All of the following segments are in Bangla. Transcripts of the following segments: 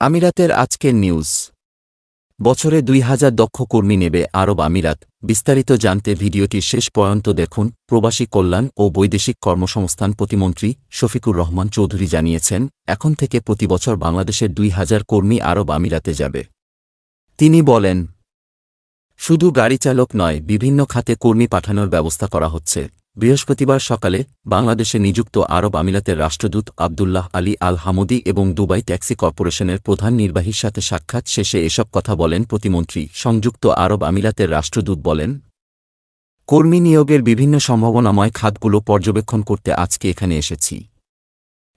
আমিরাতের আজকের নিউজ। বছরে দুই হাজার দক্ষ কর্মী নেবে আরব আমিরাত। বিস্তারিত জানতে ভিডিওটি শেষ পর্যন্ত দেখুন, প্রবাসী কল্যাণ ও বৈদেশিক কর্মসংস্থান প্রতিমন্ত্রী শফিকুর রহমান চৌধুরী জানিয়েছেন, এখন থেকে প্রতি বছর বাংলাদেশের দুই হাজার কর্মী আরব আমিরাতে যাবে। তিনি বলেন, শুধু গাড়ি চালক নয়, বিভিন্ন খাতে কর্মী পাঠানোর ব্যবস্থা করা হচ্ছে। বৃহস্পতিবার সকালে বাংলাদেশে নিযুক্ত আরব আমিরাতের রাষ্ট্রদূত আবদুল্লাহ আলী আল হামুদি এবং দুবাই ট্যাক্সি কর্পোরেশনের প্রধান নির্বাহীর সাথে সাক্ষাৎ শেষে এসব কথা বলেন প্রতিমন্ত্রী। সংযুক্ত আরব আমিরাতের রাষ্ট্রদূত বলেন, কর্মী নিয়োগের বিভিন্ন সম্ভাবনাময় খাতগুলো পর্যবেক্ষণ করতে আজকে এখানে এসেছি।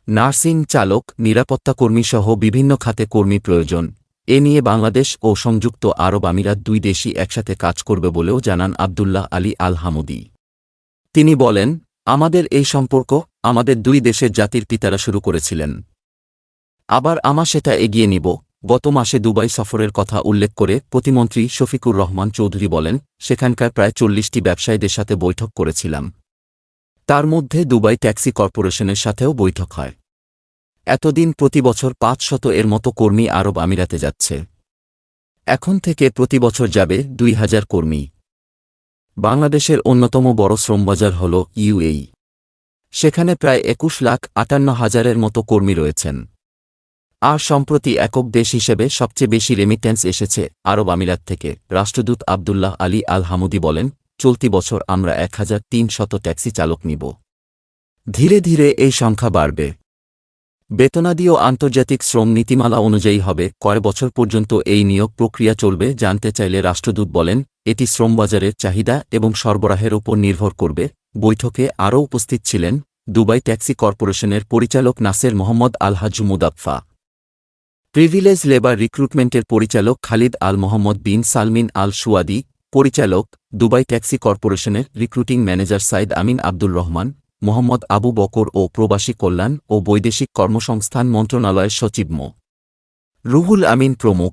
নার্সিং চালক, নিরাপত্তা কর্মীসহ বিভিন্ন খাতে কর্মী প্রয়োজন। এ নিয়ে বাংলাদেশ ও সংযুক্ত আরব আমিরাত দুই দেশই একসাথে কাজ করবে বলেও জানান আবদুল্লাহ আলী আল হামুদি। তিনি বলেন, আমাদের এই সম্পর্ক আমাদের দুই দেশের জাতির পিতারা শুরু করেছিলেন। আবার আমা সেটা এগিয়ে নিব। গত মাসে দুবাই সফরের কথা উল্লেখ করে প্রতিমন্ত্রী শফিকুর রহমান চৌধুরী বলেন, সেখানকার প্রায় চল্লিশটি ব্যবসায়ীদের সাথে বৈঠক করেছিলাম। তার মধ্যে দুবাই ট্যাক্সি কর্পোরেশনের সাথেও বৈঠক হয়। এতদিন প্রতি বছর পাঁচ শত এর মতো কর্মী আরব আমিরাতে যাচ্ছে। এখন থেকে প্রতি বছর যাবে দুই হাজার কর্মী। বাংলাদেশের অন্যতম বড় শ্রমবাজার হল ইউএই সেখানে প্রায় একুশ লাখ আটান্ন হাজারের মতো কর্মী রয়েছেন। আর সম্প্রতি একক দেশ হিসেবে সবচেয়ে বেশি রেমিটেন্স এসেছে আরব আমিরাত থেকে। রাষ্ট্রদূত আবদুল্লাহ আলী আল হামুদি বলেন, চলতি বছর আমরা এক হাজার তিন শত ট্যাক্সি চালক নিব। ধীরে ধীরে এই সংখ্যা বাড়বে। বেতনাদি ও আন্তর্জাতিক শ্রম নীতিমালা অনুযায়ী হবে, কয় বছর পর্যন্ত এই নিয়োগ প্রক্রিয়া চলবে জানতে চাইলে রাষ্ট্রদূত বলেন, এটি শ্রমবাজারের চাহিদা এবং সরবরাহের উপর নির্ভর করবে। বৈঠকে আরও উপস্থিত ছিলেন দুবাই ট্যাক্সি কর্পোরেশনের পরিচালক Nasser Mohammed Alhaj Mudaffa privilege labour রিক্রুটমেন্টের পরিচালক Khalid Al Mohammed Bin Salmin Al Suwaidi, পরিচালক দুবাই ট্যাক্সি কর্পোরেশনের recruiting manager Saeed Amin Abdul Rahman Mohammad Abu Bakr ও প্রবাসী কল্যাণ ও বৈদেশিক কর্মসংস্থান মন্ত্রণালয়ের সচিব মো. রুহুল আমিন প্রমুখ